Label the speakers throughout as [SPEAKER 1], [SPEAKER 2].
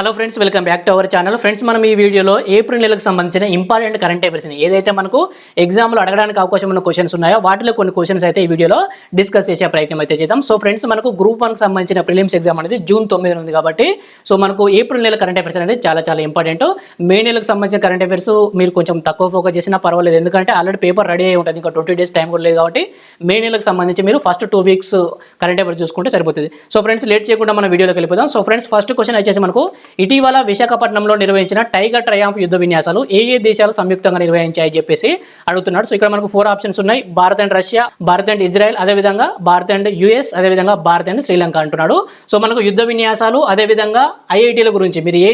[SPEAKER 1] Hello friends welcome back to our channel friends మనం ఈ వీడియోలో ఏప్రిల్ నెలకు సంబంధించిన ఇంపార్టెంట్ కరెంట్ అఫైర్స్ని ఏదైతే మనకు ఎగ్జామ్లో అడగడానికి అవకాశం ఉన్న క్వశ్చన్స్ ఉన్నాయో వాటిలో కొన్ని క్వశ్చన్స్ అయితే ఈ వీడియోలో డిస్కస్ చేసే ప్రయత్నం అయితే చేద్దాం. సో ఫ్రెండ్స్ మనకు గ్రూప్ వన్కి సంబంధించిన ప్రిలిమ్స్ ఎగ్జామ్ అనేది జూన్ తొమ్మిది ఉంది కాబట్టి సో మనకు ఏప్రిల్ నెల కరెంట్ అఫైర్స్ అనేది చాలా చాలా ఇంపార్టెంట్ మే నెలకు సంబంధించిన కరెంట్ అఫైర్స్ మీరు కొంచెం తక్కువ ఫోకస్ చేసినా పర్వాలేదు. ఎందుకంటే ఆల్రెడీ పేపర్ రెడీ అయి ఉంటుంది. ఇంకా ట్వంటీ డేస్ టైం కూడా లేదు కాబట్టి మే నెలకు సంబంధించి మీరు first two weeks current affairs చూసుకుంటే సరిపోతుంది. సో ఫ్రెండ్స్ లేట్ చేయకుండా మన వీడియోలోకి వెళ్ళిపోదాం. సో ఫ్రెండ్స్ ఫస్ట్ క్వశ్చన్ వచ్చేసి మనకు ఇటీవల విశాఖపట్నంలో నిర్వహించిన టైగర్ ట్రయాంఫ్ యుద్ధ విన్యాసాలు ఏ ఏ దేశాలు సంయుక్తంగా నిర్వహించాయని చెప్పేసి అడుగుతున్నాడు సో ఇక్కడ మనకు ఫోర్ ఆప్షన్స్ ఉన్నాయి. Bharat and Russia Bharat and Israel అదేవిధంగా భారత్ అండ్ యుఎస్ అదేవిధంగా భారత్ అండ్ శ్రీలంక అంటున్నాడు. సో మనకు యుద్ధ విన్యాసాలు అదేవిధంగా ఐఐటీల గురించి మీరు ఏ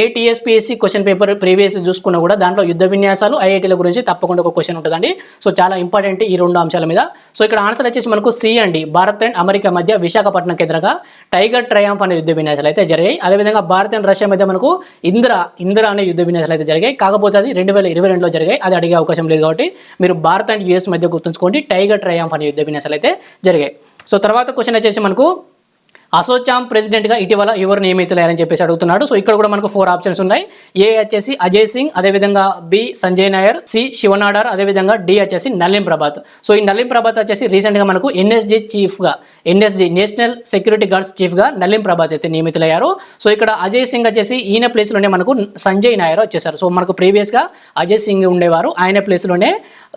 [SPEAKER 1] ఏ టీఎస్పీఎస్సీ క్వశ్చన్ పేపర్ ప్రీవియస్ చూసుకున్నా కూడా దాంట్లో యుద్ధ విన్యాసాలు ఐఐటీల గురించి తప్పకుండా ఒక క్వశ్చన్ ఉంటుందండి. సో చాలా ఇంపార్టెంట్ ఈ రెండు అంశాల మీద. సో ఇక్కడ ఆన్సర్ వచ్చేసి మనకు సి అండి. భారత్ అండ్ అమెరికా మధ్య విశాఖపట్నం కేంద్రంగా టైగర్ ట్రయాంఫ్ అనే యుద్ధ విన్యాసాలు అయితే జరిగాయి. అదేవిధంగా భారత్ అండ్ రష్యా మధ్య మనకు ఇంద్ర ఇంద్ర అనే యుద్ధ విన్యాసాలు అయితే జరిగాయి. కాకపోతే అది రెండు వేల ఇరవై రెండులో జరిగాయి. అది అడిగే అవకాశం లేదు కాబట్టి మీరు భారత్ అండ్ యుఎస్ మధ్య గుర్తుంచుకోండి. టైగర్ ట్రయాంఫ్ అనే యుద్ధ విన్యాసాలు అయితే జరిగాయి. సో తర్వాత క్వశ్చన్ వచ్చేసి మనకు అసోచామ్ ప్రెసిడెంట్గా ఇటీవల ఎవరు నియమితులయ్యారని చెప్పేసి అడుగుతున్నాడు. సో ఇక్కడ కూడా మనకు ఫోర్ ఆప్షన్స్ ఉన్నాయి. ఏ వచ్చేసి అజయ్ సింగ్ అదేవిధంగా బి సంజయ్ నాయర్ సి శివనాడార్ అదేవిధంగా డి వచ్చేసి నలిం ప్రభాత్ సో ఈ నలిం ప్రభాత్ వచ్చేసి రీసెంట్గా మనకు ఎన్ఎస్జి చీఫ్గా ఎన్ఎస్జి నేషనల్ సెక్యూరిటీ గార్డ్స్ చీఫ్గా నలిం ప్రభాత్ అయితే నియమితులయ్యారు. సో ఇక్కడ అజయ్ సింగ్ వచ్చేసి ఈయన ప్లేస్లోనే మనకు సంజయ్ నాయర్ వచ్చేసారు. సో మనకు ప్రీవియస్గా అజయ్ సింగ్ ఉండేవారు. ఆయన ప్లేస్లోనే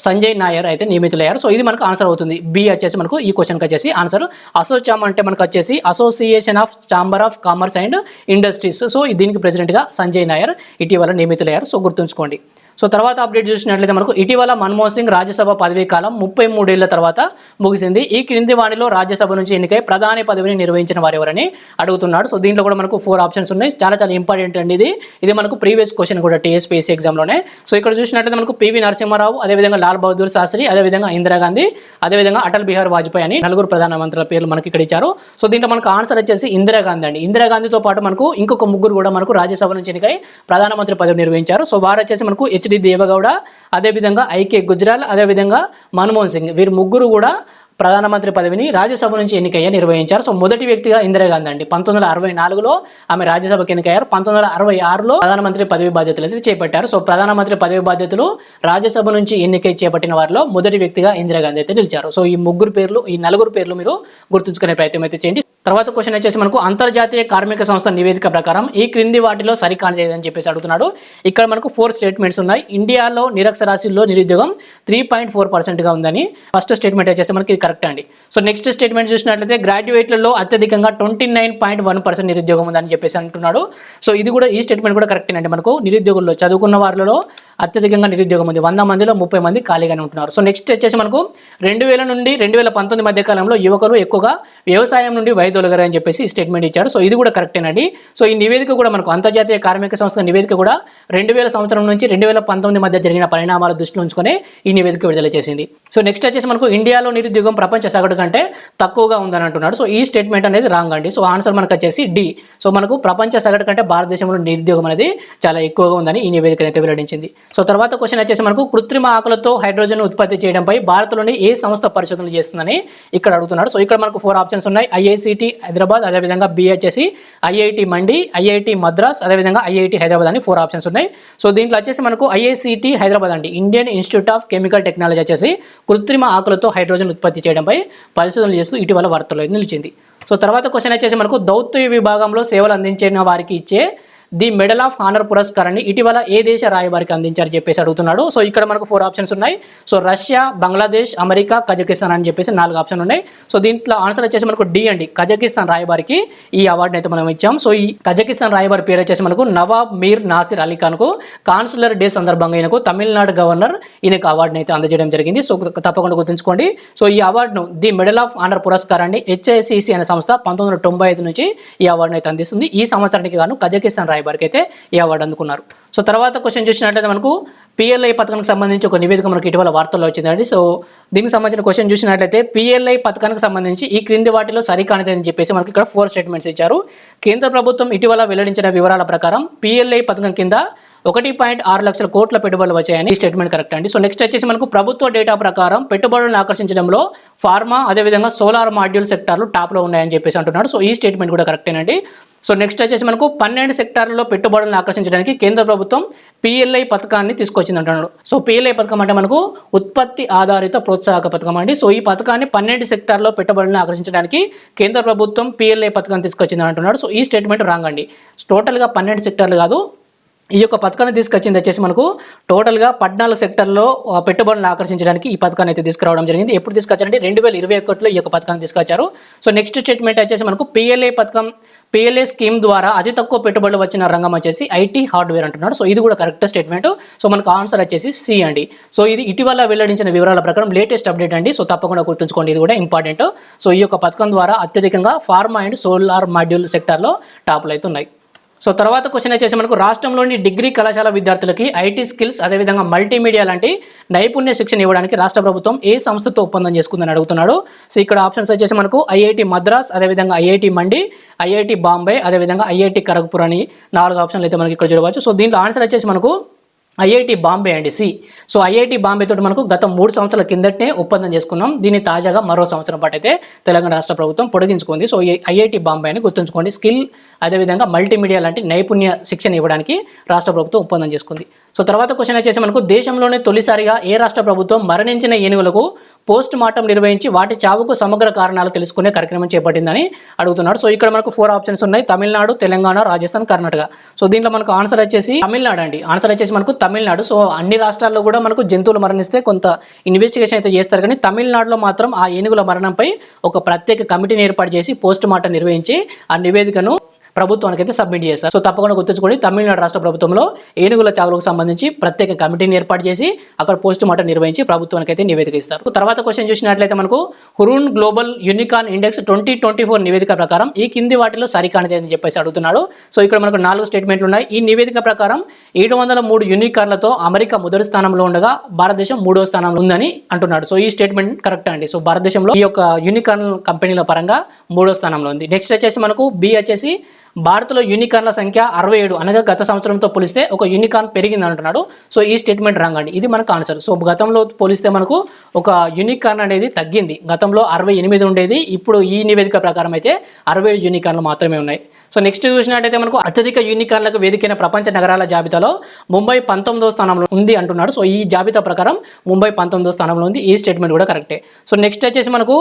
[SPEAKER 1] సంజయ్ నాయర్ అయితే నియమితులయ్యారు. సో ఇది మనకు ఆన్సర్ అవుతుంది. బి వచ్చేసి మనకు ఈ క్వశ్చన్కి వచ్చేసి ఆన్సర్ అసోచామ్ అంటే మనకు వచ్చేసి association of chamber of commerce and industries so దీనికి ప్రెసిడెంట్గా సంజయ్ నాయర్ ఇటీవల నియమితులయ్యారు. సో గుర్తుంచుకోండి. సో తర్వాత అప్డేట్ చూసినట్లయితే మనకు ఇటీవల మన్మోహన్ సింగ్ రాజ్యసభ పదవీ కాలం ముప్పై మూడేళ్ళ తర్వాత ముగిసింది. ఈ క్రింది వాణిలో రాజ్యసభ నుంచి ఎన్నికై ప్రధాని పదవిని నిర్వహించిన వారు ఎవరని అడుగుతున్నాడు. సో దీంట్లో కూడా మనకు ఫోర్ ఆప్షన్స్ ఉన్నాయి. చాలా చాలా ఇంపార్టెంట్ అండి ఇది. ఇది మనకు ప్రీవియస్ క్వశ్చన్ కూడా టీఎస్పీఎస్సీ ఎగ్జామ్లోనే సో ఇక్కడ చూసినట్లయితే మనకు పివి నరసింహారావు అదేవిధంగా లాల్ బహదూర్ శాస్త్రి అదేవిధంగా ఇందిరాగాంధీ అదేవిధంగా అటల్ బిహార్ వాజ్పేయి అని నలుగురు ప్రధానమంత్రుల పేర్లు మనకి ఇక్కడ ఇచ్చారు. సో దీంట్లో మనకు ఆన్సర్ వచ్చేసి ఇందిరాగాంధీ అండి. ఇందిరాగాంధీతో పాటు మనకు ఇంకొక ముగ్గురు కూడా మనకు రాజ్యసభ నుంచి ఎన్నికై ప్రధానమంత్రి పదవి నిర్వహించారు. సో వారు వచ్చేసి మనకు హెచ్డి దేవగౌడ అదేవిధంగా ఐకే గుజరాల్ అదేవిధంగా మన్మోహన్ సింగ్. వీరు ముగ్గురు కూడా ప్రధానమంత్రి పదవిని రాజ్యసభ నుంచి ఎన్నికయ్య నిర్వహించారు. సో మొదటి వ్యక్తిగా ఇందిరాగాంధీ అండి. పంతొమ్మిది వందల అరవై నాలుగులో ఆమె రాజ్యసభకు ఎన్నికయ్యారు. పంతొమ్మిది వందల అరవై ఆరులో ప్రధానమంత్రి పదవి బాధ్యతలు అయితే చేపట్టారు. సో ప్రధానమంత్రి పదవి బాధ్యతలు రాజ్యసభ నుంచి ఎన్నికై చేపట్టిన వారిలో మొదటి వ్యక్తిగా ఇందిరాగాంధీ అయితే నిలిచారు. సో ఈ ముగ్గురు పేర్లు ఈ నలుగురు పేర్లు మీరు గుర్తుంచుకునే ప్రయత్నం అయితే చేయండి. తర్వాత క్వశ్చన్ వచ్చేసి మనకు అంతర్జాతీయ కార్మిక సంస్థ నివేదిక ప్రకారం ఈ క్రింది వాటిలో సరికానిది అని చెప్పేసి అడుగుతున్నాడు. ఇక్కడ మనకు ఫోర్ స్టేట్మెంట్స్ ఉన్నాయి. ఇండియాలో నిరక్షరాశుల్లో నిరుద్యోగం త్రీ పాయింట్ ఫోర్ పర్సెంట్గా ఉందని. ఫస్ట్ స్టేట్మెంట్ వచ్చేసి మనకి కరెక్ట్ అండి. సో నెక్స్ట్ స్టేట్మెంట్ చూసినట్లయితే గ్రాడ్యుయేట్లలో అత్యధికంగా twenty nine point one percent నిరుద్యోగం ఉందని చెప్పేసి అంటున్నాడు. సో ఇది కూడా ఈ స్టేట్మెంట్ కూడా కరెక్ట్ అండి మనకు. నిరుద్యోగుల్లో చదువుకున్న వారిలో అత్యధికంగా నిరుద్యోగం ఉంది. వంద మందిలో ముప్పై మంది ఖాళీగానే ఉంటున్నారు. సో నెక్స్ట్ వచ్చేసి మనకు రెండు వేల నుండి రెండు వేల పంతొమ్మిది మధ్య కాలంలో యువకులు ఎక్కువగా వ్యవసాయం నుండి వైదొలగారని చెప్పేసి స్టేట్మెంట్ ఇచ్చాడు సో ఇది కూడా కరెక్టేనండి సో ఈ నివేదిక కూడా మనకు అంతర్జాతీయ కార్మిక సంస్థ నివేదిక కూడా రెండు వేల సంవత్సరం నుంచి రెండు వేల పంతొమ్మిది మధ్య జరిగిన పరిణామాల దృష్టిలో ఉంచుకొని ఈ నివేదిక విడుదల చేసింది. సో నెక్స్ట్ వచ్చేసి మనకు ఇండియాలో నిరుద్యోగం ప్రపంచ సగటు కంటే తక్కువగా ఉందని అంటున్నాడు. సో ఈ స్టేట్మెంట్ అనేది రాంగ్ అండి. సో ఆన్సర్ మనకు వచ్చేసి డి సో మనకు ప్రపంచ సగటు కంటే భారతదేశంలో నిరుద్యోగం అనేది చాలా ఎక్కువగా ఉందని ఈ నివేదిక అయితే వెల్లడించింది. సో తర్వాత క్వశ్చన్ వచ్చేసి మనకు కృత్రిమ ఆకులతో హైడ్రోజన్ ఉత్పత్తి చేయడంపై భారత్లోని ఏ సంస్థ పరిశోధనలు చేస్తుందని ఇక్కడ అడుగుతున్నాడు సో ఇక్కడ మనకు ఫోర్ ఆప్షన్స్ ఉన్నాయి. ఐఐసిటి హైదరాబాద్ అదేవిధంగా B IIT Mandi IIT Madras అదేవిధంగా ఐఐటి హైదరాబాద్ అని ఫోర్ ఆప్షన్స్ ఉన్నాయి. సో దీంట్లో వచ్చేసి మనకు ఐఐసిటి హైదరాబాద్ అండి. Indian Institute of Chemical Technology వచ్చేసి కృత్రిమ ఆకులతో హైడ్రోజన్ ఉత్పత్తి చేయడంపై పరిశోధనలు చేస్తూ ఇటీవల వార్తల్లో నిలిచింది. సో తర్వాత క్వశ్చన్ వచ్చేసి మనకు దౌత్య విభాగంలో సేవలు అందించిన వారికి ఇచ్చే ది మెడల్ ఆఫ్ ఆనర్ పురస్కారాన్ని ఇటీవల ఏ దేశ రాయబారికి అందించారు చెప్పేసి అడుగుతున్నాడు. సో ఇక్కడ మనకు ఫోర్ ఆప్షన్స్ ఉన్నాయి. So Russia Bangladesh America Kazakhstan అని చెప్పేసి నాలుగు ఆప్షన్ ఉన్నాయి. సో దీంట్లో ఆన్సర్ వచ్చేసి మనకు డి అండి. కజకిస్తాన్ రాయబారికి ఈ అవార్డుని అయితే మనం ఇచ్చాం. సో ఈ కజకిస్తాన్ రాయబారి పేరు వచ్చేసి మనకు నవాబ్ మీర్ నాసిర్ అలీ ఖాన్కు కాన్సులర్ డే సందర్భంగా ఈయనకు తమిళనాడు గవర్నర్ ఈయనకు అవార్డుని అయితే అందజేయడం జరిగింది. సో తప్పకుండా గుర్తుంచుకోండి. సో ఈ అవార్డును ది మెడల్ ఆఫ్ ఆనర్ పురస్కారాన్ని హెచ్ఐసిసి అనే సంస్థ పంతొమ్మిది వందల తొంభై ఐదు నుంచి ఈ అవార్డును అయితే అందిస్తుంది. ఈ సంవత్సరానికి గాను కజకిస్తాన్ రాయబారికి అయితే ఈ అవార్డు అందుకున్నారు. సో తర్వాత క్వశ్చన్ చూసినట్లయితే మనకు పిఎల్ఐ పథకానికి సంబంధించి ఒక నివేదిక మనకి ఇటీవల వార్తల్లో వచ్చిందండి. సో దీనికి సంబంధించిన క్వశ్చన్ చూసినట్లయితే పిఎల్ఐ పథకానికి సంబంధించి ఈ క్రింది వాటిలో సరికానిదని చెప్పేసి మనకి ఇక్కడ ఫోర్ స్టేట్మెంట్స్ ఇచ్చారు. కేంద్ర ప్రభుత్వం ఇటీవల వెల్లడించిన వివరాల ప్రకారం పిఎల్ఐ పథకం కింద ఒకటి పాయింట్ ఆరు లక్షల కోట్ల పెట్టుబడులు వచ్చాయని ఈ స్టేట్మెంట్ కరెక్ట్ అండి. సో నెక్స్ట్ వచ్చేసి మనకు ప్రభుత్వ డేటా ప్రకారం పెట్టుబడులను ఆకర్షించడంలో ఫార్మా అదేవిధంగా సోలార్ మాడ్యూల్ సెక్టార్లు టాప్లో ఉన్నాయని చెప్పేసి అంటున్నాడు. సో ఈ స్టేట్మెంట్ కూడా కరెక్టేనండి. సో నెక్స్ట్ వచ్చేసి మనకు పన్నెండు సెక్టార్లలో పెట్టుబడులను ఆకర్షించడానికి కేంద్ర ప్రభుత్వం పిఎల్ఐ పథకాన్ని తీసుకొచ్చింది అంటున్నాడు. సో పిఎల్ఐ పథకం అంటే మనకు ఉత్పత్తి ఆధారిత ప్రోత్సాహక పథకం అండి. సో ఈ పథకాన్ని పన్నెండు సెక్టార్లో పెట్టుబడులను ఆకర్షించడానికి కేంద్ర ప్రభుత్వం పిఎల్ఐ పథకాన్ని తీసుకొచ్చింది అంటున్నాడు. సో ఈ స్టేట్మెంట్ రాంగ్ అండి. టోటల్గా పన్నెండు సెక్టార్లు కాదు ఈ యొక్క పథకాన్ని తీసుకొచ్చింది వచ్చేసి మనకు టోటల్గా పద్నాలుగు సెక్టర్లో ఆ, పెట్టుబడులను ఆకర్షించడానికి ఈ పథకాన్ని అయితే తీసుకురావడం జరిగింది. ఎప్పుడు తీసుకొచ్చారంటే రెండు వేల ఇరవై ఒకటిలో ఈ యొక్క పథకాన్ని తీసుకొచ్చారు. సో నెక్స్ట్ స్టేట్మెంట్ వచ్చేసి మనకు పిఎల్ఏ పథకం పిఎల్ఏ స్కీమ్ ద్వారా అతి తక్కువ పెట్టుబడులు వచ్చిన రంగం వచ్చేసి ఐటీ హార్డ్వేర్ అంటున్నాడు. సో ఇది కూడా కరెక్ట్ స్టేట్మెంట్ సో మనకు ఆన్సర్ వచ్చేసి సి అండి. సో ఇది ఇటీవల వెల్లడించిన వివరాల ప్రకారం లేటెస్ట్ అప్డేట్ అండి. సో తప్పకుండా గుర్తుంచుకోండి ఇది కూడా ఇంపార్టెంట్ సో ఈ యొక్క పథకం ద్వారా అత్యధికంగా ఫార్మా అండ్ సోలార్ మాడ్యూల్ సెక్టార్లో టాపులు అయితే ఉన్నాయి. సో తర్వాత క్వశ్చన్ వచ్చేసి మనకు రాష్ట్రంలోని డిగ్రీ కళాశాల విద్యార్థులకి ఐటీ స్కిల్స్ అదేవిధంగా మల్టీమీడియా లాంటి నైపుణ్య శిక్షణ ఇవ్వడానికి రాష్ట్ర ప్రభుత్వం ఏ సంస్థతో ఒప్పందం చేసుకుందని అడుగుతున్నాడు. సో ఇక్కడ ఆప్షన్స్ వచ్చేసి మనకు ఐఐటి మద్రాస్ అదేవిధంగా ఐఐటి మండి ఐఐటి బాంబే అదేవిధంగా ఐఐటి ఖరగ్పూర్ అని నాలుగు ఆప్షన్లు అయితే మనకి ఇక్కడ చూడవచ్చు. సో దీంట్లో ఆన్సర్ వచ్చేసి మనకు ఐఐటి బాంబే అండి సి. సో ఐఐటి బాంబే తోటి మనకు గత మూడు సంవత్సరాల కిందటే ఒప్పందం చేసుకున్నాం. దీన్ని తాజాగా మరో సంవత్సరం పాటు అయితే తెలంగాణ రాష్ట్ర ప్రభుత్వం పొడిగించుకుంది. సో ఐఐటి బాంబే అని గుర్తుంచుకోండి. స్కిల్ అదేవిధంగా మల్టీమీడియా లాంటి నైపుణ్య శిక్షణ ఇవ్వడానికి రాష్ట్ర ప్రభుత్వం ఒప్పందం చేసుకుంది. సో తర్వాత క్వశ్చన్ వచ్చేసి మనకు దేశంలోనే తొలిసారిగా ఏ రాష్ట్ర ప్రభుత్వం మరణించిన ఏనుగులకు పోస్ట్ మార్టం నిర్వహించి వాటి చావుకు సమగ్ర కారణాలు తెలుసుకునే కార్యక్రమం చేపట్టిందని అడుగుతున్నాడు. సో ఇక్కడ మనకు ఫోర్ ఆప్షన్స్ ఉన్నాయి. తమిళనాడు తెలంగాణ రాజస్థాన్ కర్ణాటక. సో దీంట్లో మనకు ఆన్సర్ వచ్చేసి తమిళనాడు అండి. ఆన్సర్ వచ్చేసి మనకు తమిళనాడు. సో అన్ని రాష్ట్రాల్లో కూడా మనకు జంతువులు మరణిస్తే కొంత ఇన్వెస్టిగేషన్ అయితే చేస్తారు. కానీ తమిళనాడులో మాత్రం ఆ ఏనుగుల మరణంపై ఒక ప్రత్యేక కమిటీని ఏర్పాటు చేసి పోస్ట్ మార్టం నిర్వహించి ఆ నివేదికను ప్రభుత్వానికి అయితే సబ్మిట్ చేస్తారు. సో తప్పకుండా గుర్తుంచుకోండి తమిళనాడు రాష్ట్ర ప్రభుత్వంలో ఏనుగుల చావులకు సంబంధించి ప్రత్యేక కమిటీని ఏర్పాటు చేసి అక్కడ పోస్ట్ మార్టం నిర్వహించి ప్రభుత్వానికి అయితే నివేదిక ఇస్తారు. తర్వాత క్వశ్చన్ చూసినట్లయితే మనకు Hurun global unicorn index twenty twenty four నివేదిక ప్రకారం ఈ కింది వాటిలో సరికానిది అని చెప్పేసి అడుగుతున్నాడు. సో ఇక్కడ మనకు నాలుగు స్టేట్మెంట్లు ఉన్నాయి. ఈ నివేదిక ప్రకారం ఏడు వందల మూడు యూనికార్లతో అమెరికా మొదటి స్థానంలో ఉండగా భారతదేశం మూడో స్థానంలో ఉందని అంటున్నాడు. సో ఈ స్టేట్మెంట్ కరెక్ట్ అండి. సో భారతదేశంలో ఈ యొక్క యూనికాన్ కంపెనీల పరంగా మూడో స్థానంలో ఉంది. నెక్స్ట్ వచ్చేసి మనకు బి వచ్చేసి భారత్లో యూనికార్న్ల సంఖ్య అరవై ఏడు అనగా గత సంవత్సరంతో పోలిస్తే ఒక యూనికార్న్ పెరిగింది అంటున్నాడు. సో ఈ స్టేట్మెంట్ రాంగ్ అండి. ఇది మనకు ఆన్సర్ సో గతంలో పోలిస్తే మనకు ఒక యూనికార్న్ అనేది తగ్గింది. గతంలో అరవై ఎనిమిది ఉండేది. ఇప్పుడు ఈ నివేదిక ప్రకారం అయితే అరవై ఏడు యూనికార్న్లు మాత్రమే ఉన్నాయి. సో నెక్స్ట్ చూసినట్టయితే మనకు అత్యధిక యూనికార్న్లకు వేదికైన ప్రపంచ నగరాల జాబితాలో ముంబై పంతొమ్మిదో స్థానంలో ఉంది అంటున్నాడు. సో ఈ జాబితా ప్రకారం ముంబై పంతొమ్మిదో స్థానంలో ఉంది. ఈ స్టేట్మెంట్ కూడా కరెక్టే సో నెక్స్ట్ వచ్చేసి మనకు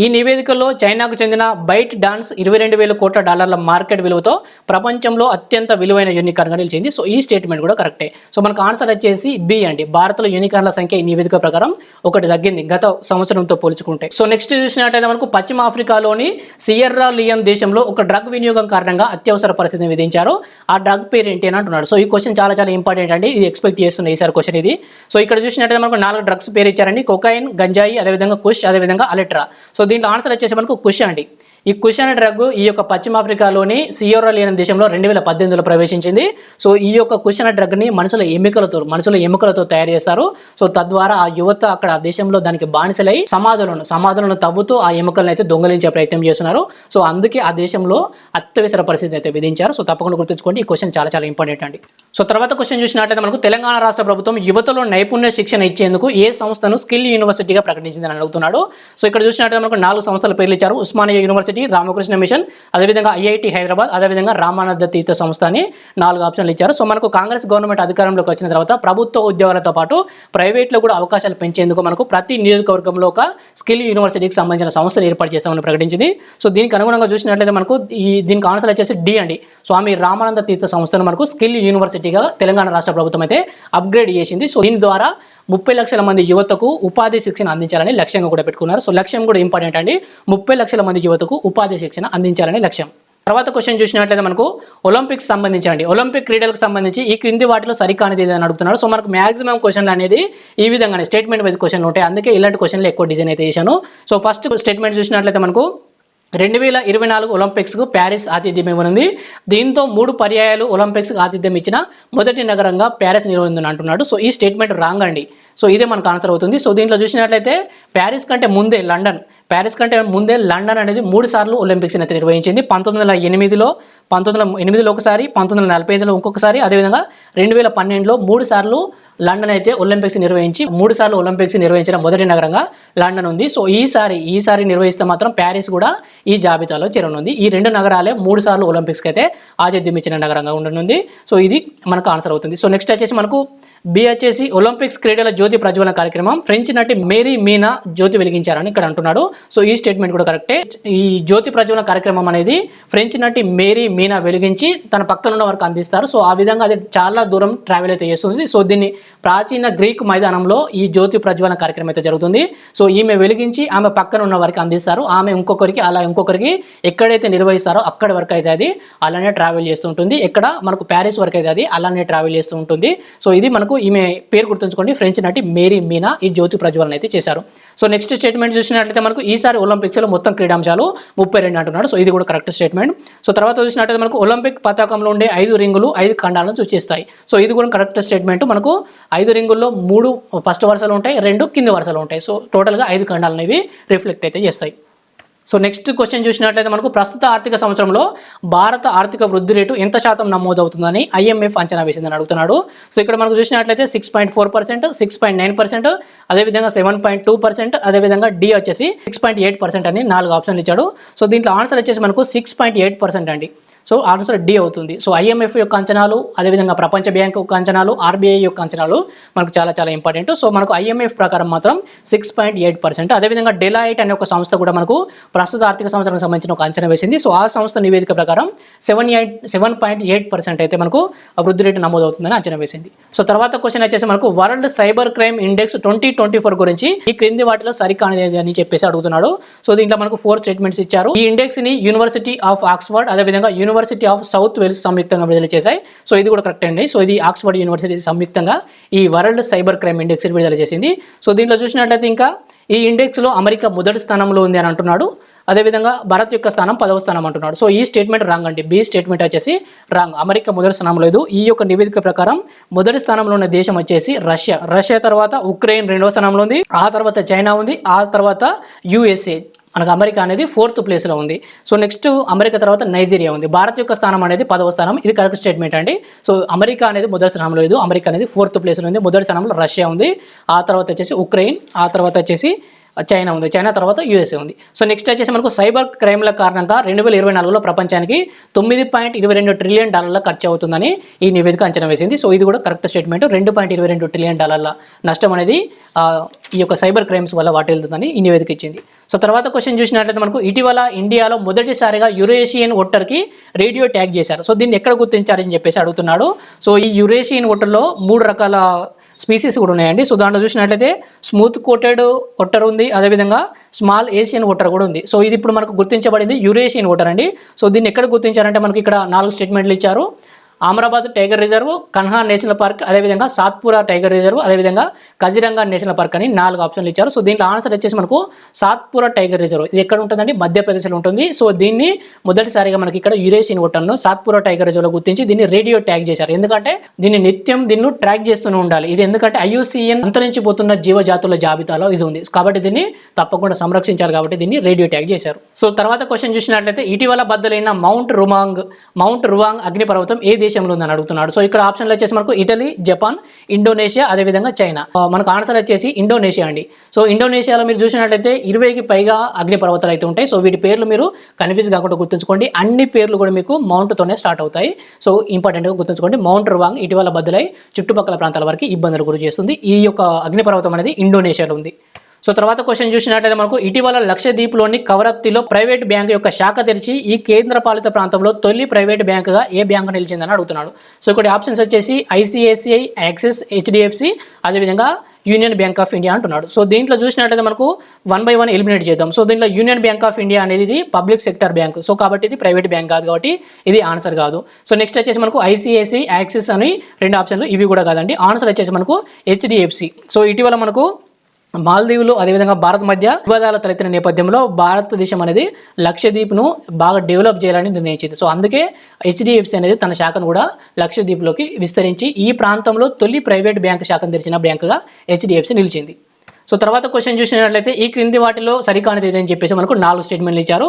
[SPEAKER 1] ఈ నివేదికలో చైనాకు చెందిన బైట్ డాన్స్ ఇరవై రెండు వేల కోట్ల డాలర్ల మార్కెట్ విలువతో ప్రపంచంలో అత్యంత విలువైన యూనికార్న్గా నిలిచింది. సో ఈ స్టేట్మెంట్ కూడా కరెక్టే సో మనకు ఆన్సర్ వచ్చేసి బి అండి. భారత్లో యూనికార్న్ల సంఖ్య ఈ నివేదిక ప్రకారం ఒకటి తగ్గింది గత సంవత్సరంతో పోల్చుకుంటే. సో నెక్స్ట్ చూసినట్టయితే మనకు పశ్చిమ ఆఫ్రికాలోని సియర్రా లియన్ దేశంలో ఒక డ్రగ్ వినియోగం కారణంగా అత్యవసర పరిస్థితిని విధించారు. ఆ డ్రగ్ పేరు ఏంటి అని అంటున్నాడు. సో ఈ క్వశ్చన్ చాలా చాలా ఇంపార్టెంట్ అండి. ఇది ఎక్స్పెక్ట్ చేస్తున్న ఈసారి క్వశ్చన్ ఇది. సో ఇక్కడ చూసినట్టయితే మనకు నాలుగు డ్రగ్స్ పేరు ఇచ్చారండి. కొకైన్ గంజాయి అదేవిధంగా కుష్ అదేవిధంగా అలెట్రా సో సో దీంట్లో ఆన్సర్ వచ్చేసి మనకు క్వశ్చన్ అండి. ఈ కుషన్ డ్రగ్ ఈ యొక్క పశ్చిమ ఆఫ్రికాలోని సియోరా లేని దేశంలో రెండు వేల పద్దెనిమిదిలో ప్రవేశించింది. సో ఈ యొక్క కుషన్ డ్రగ్ని మనుషుల ఎముకలతో మనుషుల ఎముకలతో తయారు చేస్తారు. సో తద్వారా ఆ యువత అక్కడ ఆ దేశంలో దానికి బానిసలై సమాధులను సమాధులను తవ్వుతూ ఆ ఎముకలను అయితే దొంగలించే ప్రయత్నం చేస్తున్నారు. సో అందుకే ఆ దేశంలో అత్యవసర పరిస్థితి అయితే విధించారు. సో తప్పకుండా గుర్తుంచుకోండి ఈ క్వశ్చన్ చాలా చాలా ఇంపార్టెంట్ అండి. సో తర్వాత క్వశ్చన్ చూసినట్లయితే మనకు తెలంగాణ రాష్ట్ర ప్రభుత్వం యువతలో నైపుణ్య శిక్షణ ఇచ్చేందుకు ఏ సంస్థను స్కిల్ యూనివర్సిటీగా ప్రకటించిందని అడుగుతున్నాడు. సో ఇక్కడ చూసినట్లయితే మనకు నాలుగు సంస్థల పేర్లు ఇచ్చారు. ఉస్మానియా యూనివర్సిటీ రామకృష్ణ మిషన్ అదేవిధంగా ఐఐటి హైదరాబాద్ అదేవిధంగా రామానంద తీర్థ సంస్థ అని నాలుగు ఆప్షన్లు ఇచ్చారు. సో మనకు కాంగ్రెస్ గవర్నమెంట్ అధికారంలోకి వచ్చిన తర్వాత ప్రభుత్వ ఉద్యోగాలతో పాటు ప్రైవేట్లో కూడా అవకాశాలు పెంచేందుకు మనకు ప్రతి నియోజకవర్గంలో ఒక స్కిల్ యూనివర్సిటీకి సంబంధించిన సంస్థను ఏర్పాటు చేస్తామని ప్రకటించింది. సో దీనికి అనుగుణంగా చూసినట్లయితే మనకు ఈ దీనికి ఆన్సర్ వచ్చేసి డి అండి. స్వామి రామానంద తీర్థ సంస్థను మనకు స్కిల్ యూనివర్సిటీగా తెలంగాణ రాష్ట్ర ప్రభుత్వం అయితే అప్గ్రేడ్ చేసింది. సో దీని ద్వారా ముప్పై లక్షల మంది యువతకు ఉపాధి శిక్షణ అందించాలని లక్ష్యంగా కూడా పెట్టుకున్నారు. సో లక్ష్యం కూడా ఇంపార్టెంట్ అండి. ముప్పై లక్షల మంది యువతకు ఉపాధి శిక్షణ అందించాలని లక్ష్యం. తర్వాత క్వశ్చన్ చూసినట్లయితే మనకు ఒలింపిక్స్ సంబంధించండి. ఒలింపిక్ క్రీడలకు సంబంధించి ఈ క్రింది వాటిలో సరికానిది అని అడుగుతున్నారు. సో మనకు మాక్సిమం క్వశ్చన్లు అనేది ఈ విధంగానే స్టేట్మెంట్ వైజ్ క్వశ్చన్లు ఉంటాయి. అందుకే ఇలాంటి క్వశ్చన్లు ఎక్కువ డిజైన్ అయితే చేశాను. సో ఫస్ట్ స్టేట్మెంట్ చూసినట్లయితే మనకు రెండు వేల ఇరవై నాలుగు ఒలింపిక్స్కు ప్యారిస్ ఆతిథ్యం ఇవ్వనుంది. దీంతో మూడు పర్యాయాలు ఒలింపిక్స్కు ఆతిథ్యం ఇచ్చిన మొదటి నగరంగా ప్యారిస్ నిలవనుందని అంటున్నాడు. సో ఈ స్టేట్మెంట్ రాంగ్ అండి సో ఇదే మనకు ఆన్సర్ అవుతుంది. సో దీంట్లో చూసినట్లయితే ప్యారిస్ కంటే ముందే లండన్ ప్యారిస్ కంటే ముందే లండన్ అనేది మూడు సార్లు ఒలింపిక్స్ అయితే నిర్వహించింది. పంతొమ్మిది వందల ఎనిమిదిలో పంతొమ్మిది వందల ఎనిమిదిలో ఒకసారి పంతొమ్మిది వందల నలభై ఐదులో ఇంకొకసారి అదేవిధంగా రెండు వేల పన్నెండులో మూడు సార్లు లండన్ అయితే ఒలింపిక్స్ నిర్వహించి మూడు సార్లు ఒలింపిక్స్ నిర్వహించిన మొదటి నగరంగా లండన్ ఉంది. సో ఈసారి ఈసారి నిర్వహిస్తే మాత్రం ప్యారిస్ కూడా ఈ జాబితాలో చేరనుంది. ఈ రెండు నగరాలే మూడు సార్లు ఒలింపిక్స్కి అయితే ఆతిథ్యం ఇచ్చిన నగరంగా ఉండనుంది. సో ఇది మనకు ఆన్సర్ అవుతుంది. సో నెక్స్ట్ వచ్చేసి మనకు బి వచ్చేసి ఒలింపిక్స్ క్రీడల జ్యోతి జ్యోతి ప్రజ్వలన కార్యక్రమం. ఫ్రెంచ్ నటి మేరీ మీనా జ్యోతి వెలిగించారని ఇక్కడ అంటున్నాడు. సో ఈ స్టేట్మెంట్ కూడా కరెక్టే. ఈ జ్యోతి ప్రజ్వలన కార్యక్రమం అనేది ఫ్రెంచ్ నటి మేరీ మీనా వెలిగించి తన పక్కన ఉన్న వారికి అందిస్తారు. సో ఆ విధంగా అది చాలా దూరం ట్రావెల్ అయితే చేస్తుంది. సో దీన్ని ప్రాచీన గ్రీక్ మైదానంలో ఈ జ్యోతి ప్రజ్వలన కార్యక్రమం అయితే జరుగుతుంది. సో ఈమె వెలిగించి ఆమె పక్కన ఉన్న వారికి అందిస్తారు. ఆమె ఇంకొకరికి అలా ఇంకొకరికి ఎక్కడైతే నిర్వహిస్తారో అక్కడ వరకు అయితే అది అలానే ట్రావెల్ చేస్తూ ఉంటుంది. ఎక్కడ? మనకు ప్యారిస్ వరకు అయితే అది అలానే ట్రావెల్ చేస్తూ ఉంటుంది. సో ఇది మనకు ఈమె పేరు గుర్తుంచుకోండి. ఫ్రెంచ్ నటి మేరీ మీనా ఈ జ్యోతి ప్రజ్వలన అయితే చేశారు. సో నెక్స్ట్ స్టేట్మెంట్ చూసినట్లయితే మనకు ఈసారి ఒలింపిక్స్లో మొత్తం క్రీడాంశాలు ముప్పై రెండు అంటున్నాడు. సో ఇది కూడా కరెక్ట్ స్టేట్మెంట్ సో తర్వాత చూసినట్లయితే మనకు ఒలింపిక్ పతాకంలో ఉండే ఐదు రింగులు ఐదు ఖండాలను సూచిస్తాయి. సో ఇది కూడా కరెక్ట్ స్టేట్మెంట్ మనకు ఐదు రింగుల్లో మూడు ఫస్ట్ వరుసలు ఉంటాయి రెండు కింది వరుసలు ఉంటాయి. సో టోటల్గా ఐదు ఖండాలు అనేవి రిఫ్లెక్ట్ అయితే చేస్తాయి. సో నెక్స్ట్ క్వశ్చన్ చూసినట్లయితే మనకు ప్రస్తుత ఆర్థిక సంవత్సరంలో భారత ఆర్థిక వృద్ధి రేటు ఎంత శాతం నమోదవుతుందని ఐఎంఎఫ్ అంచనా వేసిందని అడుగుతున్నాడు. సో ఇక్కడ మనకు చూసినట్లయితే six point four percent six point nine percent అదేవిధంగా సెవెన్ పాయింట్ టూ పర్సెంట్ అదేవిధంగా డి వచ్చేసి సిక్స్ పాయింట్ ఎయిట్ పర్సెంట్ అని నాలుగు ఆప్షన్లు ఇచ్చాడు. సో దీంట్లో ఆన్సర్ వచ్చేసి మనకు సిక్స్ పాయింట్ ఎయిట్ పర్సెంట్ అండి. సో ఆన్సర్ డి అవుతుంది. సో ఐఎంఎఫ్ యొక్క అంచనాలు అదేవిధంగా ప్రపంచ బ్యాంక్ యొక్క అంచనాలు ఆర్బీఐ యొక్క అంచనాలు మనకు చాలా చాలా ఇంపార్టెంట్ సో మనకు ఐఎంఎఫ్ ప్రకారం మాత్రం సిక్స్ పాయింట్ ఎయిట్ పర్సెంట్ అదేవిధంగా డెలాయిట్ అనే ఒక సంస్థ కూడా మనకు ప్రస్తుత ఆర్థిక సంవత్సరానికి సంబంధించిన ఒక అంచనా వేసింది. సో ఆ సంస్థ నివేదిక ప్రకారం seven eight seven point eight percent అయితే మనకు వృద్ధి రేటు నమోదవుతుందని అంచనా వేసింది. సో తర్వాత క్వశ్చన్ వచ్చేసి మనకు world cyber crime index twenty twenty four గురించి ఈ క్రింది వాటిలో సరికానిది అని చెప్పేసి అడుగుతున్నాడు. సో దీంట్లో మనకు ఫోర్ స్టేట్మెంట్స్ ఇచ్చారు. ఈ ఇండెక్స్ని యూనివర్సిటీ ఆఫ్ ఆక్స్ఫర్డ్ అదేవిధంగా University University of South Wales సంయుక్తంగా విడుదల చేశాయి. సో ఇది కూడా కరెక్ట్ అండి. సో ఇది ఆక్స్ఫర్డ్ యూనివర్సిటీ సంయుక్తంగా ఈ వరల్డ్ సైబర్ క్రైమ్ ఇండెక్స్ విడుదల చేసింది. సో దీంట్లో చూసినట్లయితే ఇంకా ఈ ఇండెక్స్లో అమెరికా మొదటి స్థానంలో ఉంది అని అంటున్నాడు. అదేవిధంగా భారత్ యొక్క స్థానం పదవ స్థానం అంటున్నాడు. సో ఈ స్టేట్మెంట్ రాంగ్ అండి. బి స్టేట్మెంట్ వచ్చేసి రాంగ్ అమెరికా మొదటి స్థానంలో లేదు. ఈ యొక్క నివేదిక ప్రకారం మొదటి స్థానంలో ఉన్న దేశం వచ్చేసి రష్యా. రష్యా తర్వాత ఉక్రెయిన్ రెండవ స్థానంలో ఉంది. ఆ తర్వాత చైనా ఉంది. ఆ తర్వాత యుఎస్ఏ మనకు అమెరికా అనేది ఫోర్త్ ప్లేస్లో ఉంది. సో నెక్స్ట్ అమెరికా తర్వాత నైజీరియా ఉంది. భారత్ యొక్క స్థానం అనేది పదవ స్థానం. ఇది కరెక్ట్ స్టేట్మెంట్ అండి. సో అమెరికా అనేది మొదటి స్థానంలో లేదు. అమెరికా అనేది ఫోర్త్ ప్లేస్లో ఉంది. మొదటి స్థానంలో రష్యా ఉంది. ఆ తర్వాత వచ్చేసి ఉక్రెయిన్. ఆ తర్వాత వచ్చేసి చైనా ఉంది. చైనా తర్వాత యూఎస్ఏ ఉంది. సో నెక్స్ట్ వచ్చేసి మనకు సైబర్ క్రైమ్ల కారణంగా రెండు వేల ఇరవై నాలుగులో ప్రపంచానికి తొమ్మిది పాయింట్ ఇరవై రెండు ట్రిలియన్ డాలర్ల ఖర్చు అవుతుందని ఈ నివేదిక అంచనా వేసింది. సో ఇది కూడా కరెక్ట్ స్టేట్మెంట్. రెండు పాయింట్ ఇరవై రెండు ట్రిలియన్ డాలర్ల నష్టం అనేది ఈ యొక్క సైబర్ క్రైమ్స్ వల్ల వాటిల్తుందని ఈ నివేదిక ఇచ్చింది. సో తర్వాత క్వశ్చన్ చూసినట్లయితే మనకు ఇటీవల ఇండియాలో మొదటిసారిగా యురేషియన్ ఒట్టర్కి రేడియో ట్యాగ్ చేశారు. సో దీన్ని ఎక్కడ గుర్తించారని చెప్పేసి అడుగుతున్నాడు. సో ఈ యురేషియన్ ఒట్టర్లో మూడు రకాల స్పీసీస్ కూడా ఉన్నాయండి. సో దాంట్లో చూసినట్లయితే స్మూత్ కోటెడ్ ఒట్టర్ ఉంది. అదేవిధంగా స్మాల్ ఏషియన్ ఓటర్ కూడా ఉంది. సో ఇది ఇప్పుడు మనకు గుర్తించబడింది యురేషియన్ ఓటర్ అండి. సో దీన్ని ఎక్కడ గుర్తించారంటే మనకి ఇక్కడ నాలుగు స్టేట్మెంట్లు ఇచ్చారు. Amrabad Tiger Reserve Kanha National Park అదేవిధంగా సాత్పురా టైగర్ రిజర్వ్ అదేవిధంగా కజిరంగా నేషనల్ పార్క్ అని నాలుగు ఆప్షన్లు ఇచ్చారు. సో దీంట్లో ఆన్సర్ వచ్చేసి మనకు సాత్పురా టైగర్ రిజర్వ్. ఇది ఎక్కడ ఉంటుందండి? మధ్యప్రదేశ్లో ఉంటుంది. సో దీన్ని మొదటిసారిగా మనకి ఇక్కడ యురేషియన్ ఓటర్ను సాత్పురా టైగర్ రిజర్వ్లో గుర్తించి దీన్ని రేడియో ట్యాగ్ చేశారు. ఎందుకంటే దీన్ని నిత్యం దీన్ని ట్రాక్ చేస్తూనే ఉండాలి. ఇది ఎందుకంటే ఐయుసిఎన్ అంతరించిపోతున్న జీవజాతుల జాబితాలో ఇది ఉంది. కాబట్టి దీన్ని తప్పకుండా సంరక్షించారు కాబట్టి దీన్ని రేడియో ట్యాగ్ చేశారు. సో తర్వాత క్వశ్చన్ చూసినట్లయితే ఇటీవల బద్దలైన మౌంట్ రుమాంగ్ మౌంట్ రువాంగ్ అగ్నిపర్వతం ఏ దేశంలో ఉందని అడుగుతున్నాడు. సో ఇక్కడ ఆప్షన్లు వచ్చేసి మనకు ఇటలీ జపాన్ ఇండోనేషియా అదేవిధంగా చైనా. మనకు ఆన్సర్ వచ్చేసి ఇండోనేషియా అండి. సో ఇండోనేషియాలో మీరు చూసినట్లయితే ఇరవైకి పైగా అగ్నిపర్వతాలు అయితే ఉంటాయి. సో వీటి పేర్లు మీరు కన్ఫ్యూజ్ కాకుండా గుర్తుంచుకోండి. అన్ని పేర్లు కూడా మీకు మౌంట్తోనే స్టార్ట్ అవుతాయి. సో ఇంపార్టెంట్గా గుర్తుంచుకోండి. మౌంట్ రువాంగ్ ఇటీవల బదులై చుట్టుపక్కల ప్రాంతాల వరకు ఇబ్బందులు గురి చేస్తుంది. ఈ యొక్క అగ్నిపర్వతం అనేది ఇండోనేషియాలో ఉంది. సో తర్వాత క్వశ్చన్ చూసినట్లయితే మనకు ఇటీవల లక్షద్వీప్లోని కవరత్తిలో ప్రైవేట్ బ్యాంక్ యొక్క శాఖ తెరిచి ఈ కేంద్ర పాలిత ప్రాంతంలో తొలి ప్రైవేట్ బ్యాంకుగా ఏ బ్యాంకు నిలిచిందని అడుగుతున్నాడు. సో ఇక్కడ ఆప్షన్స్ వచ్చేసి ఐసిఐసిఐ యాక్సిస్ హెచ్డిఎఫ్సి అదేవిధంగా యూనియన్ బ్యాంక్ ఆఫ్ ఇండియా అంటున్నాడు. సో దీంట్లో చూసినట్లయితే మనకు వన్ బై వన్ ఎలిమినేట్ చేద్దాం. సో దీంట్లో యూనియన్ బ్యాంక్ ఆఫ్ ఇండియా అనేది ఇది పబ్లిక్ సెక్టర్ బ్యాంక్. సో కాబట్టి ఇది ప్రైవేట్ బ్యాంక్ కాదు కాబట్టి ఇది ఆన్సర్ కాదు. సో నెక్స్ట్ వచ్చేసి మనకు ఐసిఐసి యాక్సిస్ అని రెండు ఆప్షన్లు ఇవి కూడా కాదండి. ఆన్సర్ వచ్చేసి మనకు హెచ్డిఎఫ్సి. సో ఇటీవల మనకు మాల్దీవులు అదేవిధంగా భారత్ మధ్య వివాదాలు తలెత్తిన నేపథ్యంలో భారతదేశం అనేది లక్షద్వీప్ను బాగా డెవలప్ చేయాలని నిర్ణయించింది. సో అందుకే హెచ్డిఎఫ్సి అనేది తన శాఖను కూడా లక్షద్వీప్లోకి విస్తరించి ఈ ప్రాంతంలో తొలి ప్రైవేట్ బ్యాంక్ శాఖను తెరిచిన బ్యాంకుగా హెచ్డిఎఫ్సి నిలిచింది. సో తర్వాత క్వశ్చన్ చూసినట్లయితే ఈ క్రింది వాటిలో సరికానిది ఏదని చెప్పేసి మనకు నాలుగు స్టేట్మెంట్లు ఇచ్చారు.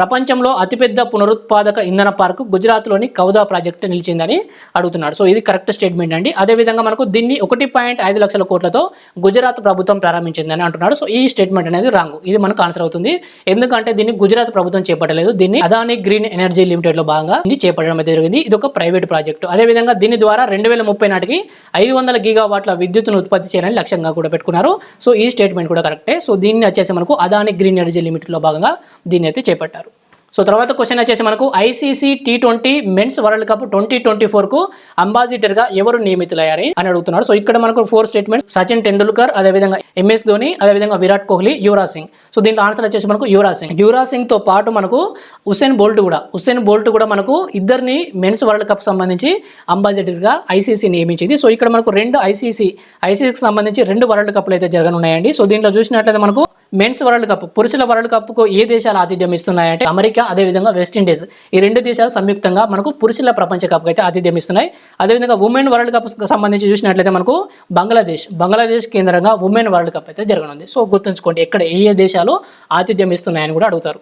[SPEAKER 1] ప్రపంచంలో అతిపెద్ద పునరుత్పాదక ఇంధన పార్క్ గుజరాత్లోని కౌదా ప్రాజెక్టు నిలిచిందని అడుగుతున్నాడు సో ఇది కరెక్ట్ స్టేట్మెంట్ అండి. అదేవిధంగా మనకు దీన్ని ఒకటి పాయింట్ ఐదు లక్షల కోట్లతో గుజరాత్ ప్రభుత్వం ప్రారంభించిందని అంటున్నాడు సో ఈ స్టేట్మెంట్ అనేది రాంగ్. ఇది మనకు ఆన్సర్ అవుతుంది. ఎందుకంటే దీన్ని గుజరాత్ ప్రభుత్వం చేపట్టలేదు. దీన్ని అదాని గ్రీన్ ఎనర్జీ లిమిటెడ్లో భాగంగా చేపట్టడం అయితే జరిగింది. ఇది ఒక ప్రైవేట్ ప్రాజెక్టు. అదేవిధంగా దీని ద్వారా రెండు వేల ముప్పై నాటికి ఐదు వందల గీగావాట్ల విద్యుత్తును ఉత్పత్తి చేయాలని లక్ష్యంగా కూడా పెట్టుకున్నారు. సో ఈ స్టేట్మెంట్ కూడా కరెక్టే. సో దీన్ని వచ్చేసి మనకు అదాని గ్రీన్ ఎనర్జీ లిమిటెడ్లో భాగంగా దీన్ని అయితే చేపట్టారు. సో తర్వాత క్వశ్చన్ వచ్చేసి మనకు ICC T twenty men's world cup twenty twenty ఫోర్కు అంబాసిడర్గా ఎవరు నియమితులయ్యారు అని అడుగుతున్నాడు సో ఇక్కడ మనకు ఫోర్ స్టేట్మెంట్స్ సచిన్ టెండూల్కర్ అదేవిధంగా ఎంఎస్ ధోని అదేవిధంగా విరాట్ కోహ్లీ యువరాజ్ సింగ్. సో దీంట్లో ఆన్సర్ వచ్చేసి మనకు యువరాజ్ సింగ్. యువరాజ్ సింగ్తో పాటు మనకు హుసేన్ బోల్ట్ కూడా హుసేన్ బోల్ట్ కూడా మనకు ఇద్దరిని మెన్స్ వరల్డ్ కప్ సంబంధించి అంబాసిడర్గా ఐసీసీ నియమించింది. సో ఇక్కడ మనకు రెండు ఐసీసీ ఐసీసీకి సంబంధించి రెండు వరల్డ్ కప్లు అయితే జరగనున్నాయండి. సో దీంట్లో చూసినట్లయితే మనకు మెన్స్ వరల్డ్ కప్ పురుషుల వరల్డ్ కప్కు ఏ దేశాలు ఆతిథ్యం ఇస్తున్నాయంటే అమెరికా అదేవిధంగా వెస్టిండీస్ ఈ రెండు దేశాలు సంయుక్తంగా మనకు పురుషుల ప్రపంచ కప్ అయితే ఆతిథ్యం ఇస్తున్నాయి. అదేవిధంగా ఉమెన్ వరల్డ్ కప్ సంబంధించి చూసినట్లయితే మనకు బంగ్లాదేశ్ బంగ్లాదేశ్ కేంద్రంగా ఉమెన్ వరల్డ్ కప్ అయితే జరగనుంది. సో గుర్తుంచుకోండి ఎక్కడ ఏ ఏ దేశాలు ఆతిథ్యం ఇస్తున్నాయని కూడా అడుగుతారు.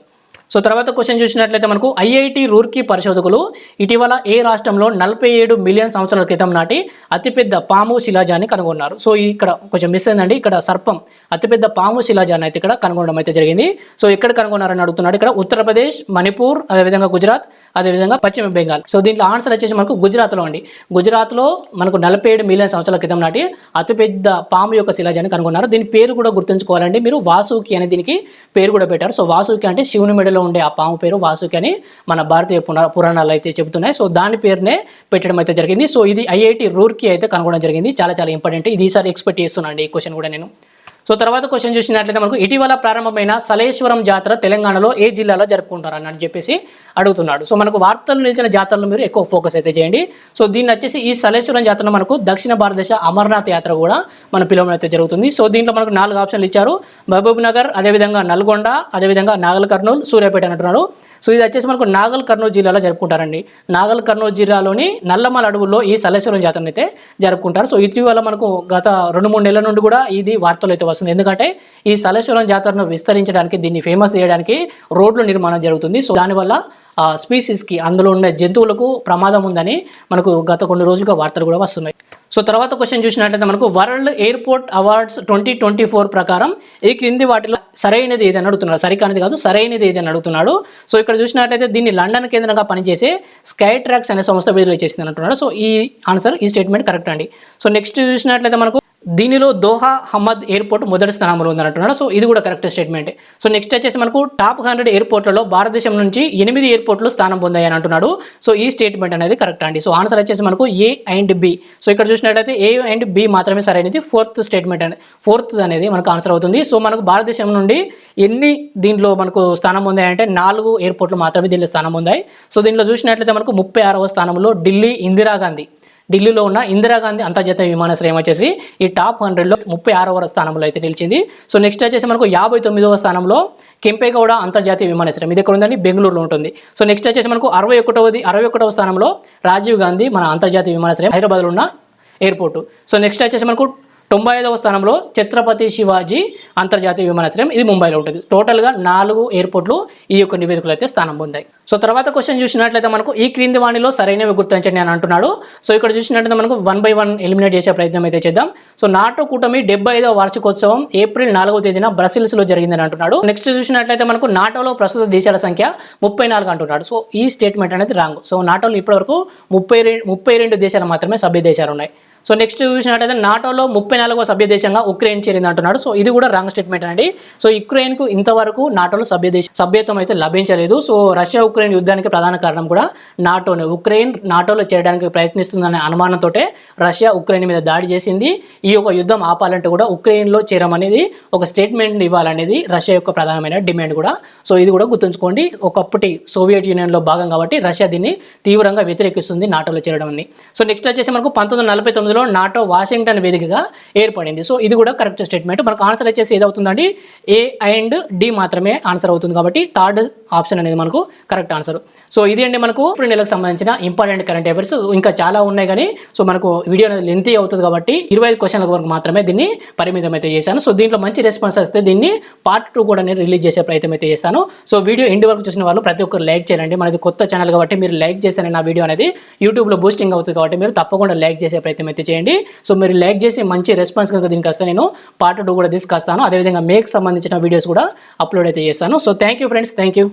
[SPEAKER 1] సో తర్వాత క్వశ్చన్ చూసినట్లయితే మనకు ఐఐటి రూర్కీ పరిశోధకులు ఇటీవల ఏ రాష్ట్రంలో నలభై ఏడు మిలియన్ సంవత్సరాల క్రితం నాటి అతిపెద్ద పాము శిలాజాన్ని కనుగొన్నారు. సో ఇక్కడ కొంచెం మిస్ అయిందండి. ఇక్కడ సర్పం అతిపెద్ద పాము శిలాజాన్ని అయితే ఇక్కడ కనుగొనడం అయితే జరిగింది. సో ఎక్కడ కనుగొన్నారని అడుగుతున్నాడు. ఇక్కడ ఉత్తరప్రదేశ్ మణిపూర్ అదేవిధంగా గుజరాత్ అదేవిధంగా పశ్చిమ బెంగాల్. సో దీంట్లో ఆన్సర్ వచ్చేసి మనకు గుజరాత్లో అండి. గుజరాత్లో మనకు నలభై ఏడు మిలియన్ సంవత్సరాల క్రితం నాటి అతిపెద్ద పాము యొక్క శిలాజాన్ని కనుగొన్నారు. దీని పేరు కూడా గుర్తుంచుకోవాలండి మీరు. వాసుకి అనే దీనికి పేరు కూడా పెట్టారు. సో వాసుకి అంటే శివుని మెడలో ఉండే ఆ పాము పేరు వాసుకి అని మన భారతీయ పురాణాలు అయితే చెబుతున్నాయి. సో దాని పేరునే పెట్టడం అయితే జరిగింది. సో ఇది ఐఐటి రూర్కి అయితే కనుగొనడం జరిగింది. చాలా చాలా ఇంపార్టెంట్. ఇది ఈసారి ఎక్స్పెక్ట్ చేస్తున్నాను ఈ క్వశ్చన్ కూడా నేను. సో తర్వాత క్వశ్చన్ చూసినట్లయితే మనకు ఇటీవల ప్రారంభమైన సలేశ్వరం జాతర తెలంగాణలో ఏ జిల్లాలో జరుపుకుంటారని అని చెప్పేసి అడుగుతున్నాడు. సో మనకు వార్తలు నిలిచిన జాతరలు మీరు ఎక్కువ ఫోకస్ అయితే చేయండి. సో దీన్ని వచ్చేసి ఈ సలేశ్వరం జాతర మనకు దక్షిణ భారతదేశ అమర్నాథ్ యాత్ర కూడా మన పిలవడం అయితే జరుగుతుంది. సో దీంట్లో మనకు నాలుగు ఆప్షన్లు ఇచ్చారు. మహబూబ్ నగర్ అదేవిధంగా నల్గొండ అదేవిధంగా నాగల్ కర్నూలు సూర్యాపేట అంటున్నాడు. సో ఇది వచ్చేసి మనకు నాగల్ కర్నూలు జిల్లాలో జరుపుకుంటారండి. నాగల్ కర్నూలు జిల్లాలోని నల్లమల అడవుల్లో ఈ సలేశ్వరం జాతరను అయితే జరుపుకుంటారు. సో ఇటీవల మనకు గత రెండు మూడు నెలల నుండి కూడా ఇది వార్తలు అయితే వస్తుంది. ఎందుకంటే ఈ సలేశ్వరం జాతరను విస్తరించడానికి దీన్ని ఫేమస్ చేయడానికి రోడ్ల నిర్మాణం జరుగుతుంది. సో దానివల్ల ఆ స్పీసీస్కి అందులో ఉండే జంతువులకు ప్రమాదం ఉందని మనకు గత కొన్ని రోజులుగా వార్తలు కూడా వస్తున్నాయి. సో తర్వాత క్వశ్చన్ చూసినట్లయితే మనకు world airport awards twenty twenty four ప్రకారం ఈ క్రింది వాటిలో సరైనది ఏదని అడుగుతున్నాడు సరికానిది కాదు సరైనది ఏదని అడుగుతున్నాడు. సో ఇక్కడ చూసినట్లయితే దీన్ని లండన్ కేంద్రంగా పనిచేసే స్కై ట్రాక్స్ అనే సంస్థ విడుదల చేసింది అంటున్నాడు. సో ఈ ఆన్సర్ ఈ స్టేట్మెంట్ కరెక్ట్ అండి. సో నెక్స్ట్ చూసినట్లయితే మనకు దీనిలో దోహా హమ్మద్ ఎయిర్పోర్ట్ మొదటి స్థానంలో ఉంది అంటున్నాడు. సో ఇది కూడా కరెక్ట్ స్టేట్మెంట్. సో నెక్స్ట్ వచ్చేసి మనకు టాప్ హండ్రెడ్ ఎయిర్పోర్ట్లలో భారతదేశం నుంచి ఎనిమిది ఎయిర్పోర్ట్లు స్థానం పొందాయని అంటున్నాడు. సో ఈ స్టేట్మెంట్ అనేది కరెక్ట్ అండి. సో ఆన్సర్ వచ్చేసి మనకు ఏ అండ్ బి. సో ఇక్కడ చూసినట్లయితే ఏ అండ్ బి మాత్రమే సరైనది. ఫోర్త్ స్టేట్మెంట్ అనేది ఫోర్త్ అనేది మనకు ఆన్సర్ అవుతుంది. సో మనకు భారతదేశం నుండి ఎన్ని దీంట్లో మనకు స్థానం ఉందాయంటే నాలుగు ఎయిర్పోర్ట్లు మాత్రమే దీనిలో స్థానం ఉందాయి సో దీనిలో చూసినట్లయితే మనకు ముప్పై ఆరవ స్థానంలో ఢిల్లీ ఇందిరాగాంధీ ఢిల్లీలో ఉన్న ఇందిరాగాంధీ అంతర్జాతీయ విమానాశ్రయం వచ్చేసి ఈ టాప్ హండ్రెడ్లో ముప్పై ఆరవ స్థానంలో అయితే నిలిచింది. సో నెక్స్ట్ వచ్చేసి మనకు యాభై తొమ్మిదవ స్థానంలో కెంపేగౌడ అంతర్జాతీయ విమానాశ్రయం. ఇది ఎక్కడ ఉందండి బెంగళూరులో ఉంటుంది. సో నెక్స్ట్ వచ్చేసి మనకు అరవై ఒకటవది అరవై ఒకటవ స్థానంలో రాజీవ్ గాంధీ మన అంతర్జాతీయ విమానాశ్రయం. హైదరాబాద్లో ఉన్న ఎయిర్పోర్టు. సో నెక్స్ట్ వచ్చేసి మనకు తొంభై ఐదవ స్థానంలో ఛత్రపతి శివాజీ అంతర్జాతీయ విమానాశ్రయం ఇది ముంబైలో ఉంటుంది. టోటల్గా నాలుగు ఎయిర్పోర్ట్లు ఈ యొక్క నివేదికలు అయితే స్థానం పొందాయి. సో తర్వాత క్వశ్చన్ చూసినట్లయితే మనకు ఈ క్రింది వాణిలో సరైనవి గుర్తించండి అని అంటున్నాడు. సో ఇక్కడ చూసినట్లయితే మనకు వన్ బై వన్ ఎలిమినేట్ చేసే ప్రయత్నం అయితే చేద్దాం. సో నాటో కూటమి డెబ్బై ఐదవ వార్షికోత్సవం ఏప్రిల్ నాలుగవ తేదీన బ్రసిల్స్లో జరిగిందని అంటున్నాడు. నెక్స్ట్ చూసినట్లయితే మనకు నాటోలో ప్రస్తుత దేశాల సంఖ్య ముప్పై నాలుగు అంటున్నాడు. సో ఈ స్టేట్మెంట్ అనేది రాంగ్ సో నాటోలో ఇప్పటివరకు ముప్పై రెండు ముప్పై రెండు దేశాలు మాత్రమే సభ్య దేశాలు ఉన్నాయి. సో నెక్స్ట్ చూసినట్టయితే నాటోలో ముప్పై నాలుగవ సభ్య దేశంగా ఉక్రెయిన్ చేరింది అంటున్నాడు. సో ఇది కూడా రాంగ్ స్టేట్మెంట్ అండి. సో యుక్రెయిన్కు ఇంతవరకు నాటోలో సభ్య దేశ సభ్యత్వం అయితే లభించలేదు. సో రష్యా ఉక్రెయిన్ యుద్ధానికి ప్రధాన కారణం కూడా నాటోనే. ఉక్రెయిన్ నాటోలో చేరడానికి ప్రయత్నిస్తుందనే అనుమానంతో రష్యా ఉక్రెయిన్ మీద దాడి చేసింది. ఈ యొక్క యుద్ధం ఆపాలంటే కూడా ఉక్రెయిన్లో చేరమనేది ఒక స్టేట్మెంట్ ఇవ్వాలనేది రష్యా యొక్క ప్రధానమైన డిమాండ్ కూడా. సో ఇది కూడా గుర్తుంచుకోండి. ఒకప్పటి సోవియట్ యూనియన్లో భాగం కాబట్టి రష్యా దీన్ని తీవ్రంగా వ్యతిరేకిస్తుంది నాటోలో చేరడం సో నెక్స్ట్ వచ్చేసి మనకు పంతొమ్మిది వందల నలభై తొమ్మిదిలో ఇందులో నాటో వాషింగ్టన్ వేదికగా ఏర్పడింది. సో ఇది కూడా కరెక్ట్ స్టేట్మెంట్ మనకు ఆన్సర్ వచ్చేసి ఏదవుతుందండి? ఏ అండ్ డి మాత్రమే ఆన్సర్ అవుతుంది కాబట్టి థర్డ్ ఆప్షన్ అనేది మనకు కరెక్ట్ ఆన్సర్ సో ఇది అండి మనకు ఇప్పుడు నెలకు సంబంధించిన ఇంపార్టెంట్ కరెంట్ అఫైర్స్ ఇంకా చాలా ఉన్నాయి కానీ సో మనకు వీడియో అనేది లెంతీ అవుతుంది కాబట్టి ఇరవై ఐదు క్వశ్చన్ల వరకు మాత్రమే దీన్ని పరిమితం అయితే చేశాను. సో దీంట్లో మంచి రెస్పాన్స్ వస్తే దీన్ని పార్ట్ టూ కూడా నేను రిలీజ్ చేసే ప్రయత్నం అయితే చేస్తాను. సో వీడియో ఎండ్ వరకు చూసిన వాళ్ళు ప్రతి ఒక్కరు లైక్ చేయండి. మనది కొత్త ఛానల్ కాబట్టి మీరు లైక్ చేసిన నా వీడియో అనేది యూట్యూబ్లో బూస్టింగ్ అవుతుంది కాబట్టి మీరు తప్పకుండా లైక్ చేసే ప్రయత్నం అయితే చేయండి. సో మీరు లైక్ చేసి మంచి రెస్పాన్స్ కనుక దీనికి వస్తే నేను పార్ట్ టూ కూడా తీసుకొస్తాను. అదేవిధంగా మేక్ సంబంధించిన వీడియోస్ కూడా అప్లోడ్ అయితే చేస్తాను. So thank you friends thank you